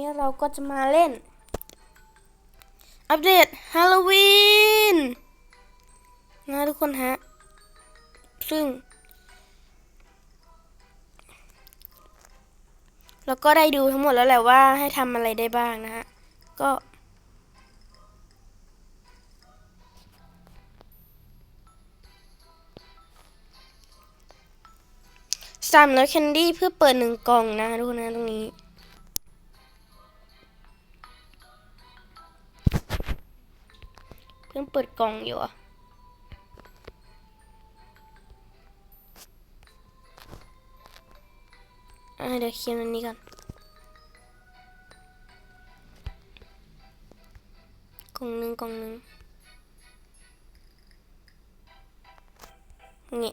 นี้เราก็จะมาเล่น อัปเดตฮาโลวีนนะทุกคนฮะ ซึ่ง เราก็ได้ดูทั้งหมดแล้วแหละว่าให้ทำอะไรได้บ้างนะฮะ ก็สามร้อยแคนดี้เพื่อเปิดหนึ่งกล่องนะทุกคนนะตรงนี้ เพิ่งเปิดกล่องอยู่อะเดี๋ยวเขียนอันนี้ก่อนกล่องหนึ่งกล่องหนึ่งนี่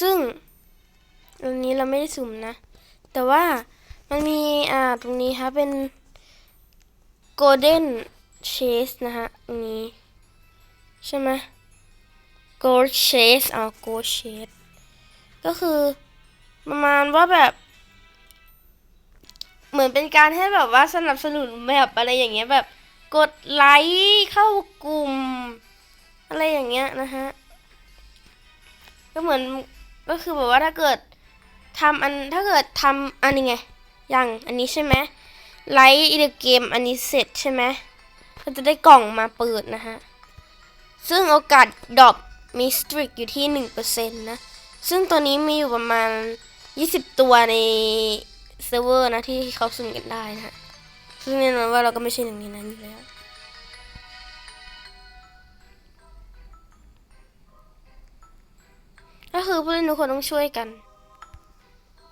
ซึ่ง อันนี้เราไม่ได้สุ่มนะ แต่ว่ามันมีอ่าตรงนี้ค่ะเป็น golden chase นะฮะตรงนี้ ใช่ไหม gold chase อ่า gold chase ก็คือประมาณว่าแบบ เหมือนเป็นการให้แบบว่าสนับสนุนแบบอะไรอย่างเงี้ยแบบกดไลค์เข้ากลุ่ม อะไรอย่างเงี้ยนะฮะก็เหมือนก็คือแบบว่าถ้าเกิด ทำอันถ้าเกิดทำอันนี้ไงอย่างอันนี้ใช่ไหมไลท์อีเดเกมอันนี้เสร็จใช่ไหมก็จะได้กล่องมาเปิดนะฮะ ซึ่งโอกาสดรอปมีสตริกอยู่ที่หนึ่งเปอร์เซ็นต์นะ ซึ่งตัวนี้มีอยู่ประมาณยี่สิบตัวในเซิร์ฟเวอร์นะที่เขาสุ่มกันได้นะฮะ ซึ่งแน่นอนว่าเราก็ไม่ใช่หนึ่งในนั้นอยู่แล้วก็คือผู้เล่นทุกคนต้องช่วยกัน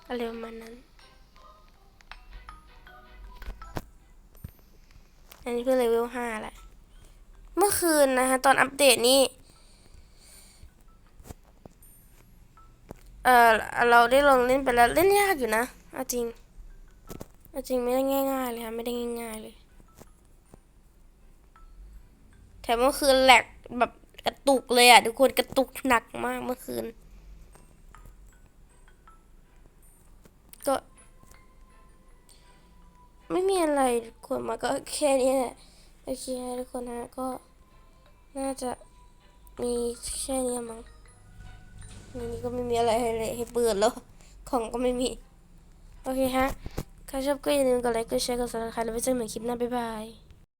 อะไรประมาณนั้น อันนี้เพื่อเลเวลห้าแหละ เมื่อคืนนะคะตอนอัปเดตนี้ เออเราได้ลองเล่นไปแล้วเล่นยากอยู่นะเอาจริงเอาจริงไม่ได้ง่ายๆเลยค่ะไม่ได้ง่ายๆเลยแถมเมื่อคืนแหลกแบบกระตุกเลยอะทุกคนกระตุกหนักมากเมื่อคืน ก็ ไม่มีอะไรกคนมาก็แค่นี้แหละโอเคทุกคนนะก็น่าจะมีแค่นี้มั้งนนี้ก็ไม่มีอะไรให้เลยให้เปิดแล้ว ของก็ไม่มี โอเคฮะ ใครชอบก็อย่าลืมกดไลค์กดแชร์กดซับสไครต์แล้วไว้เจอกันใหม่คลิปหน้า บ๊ายบาย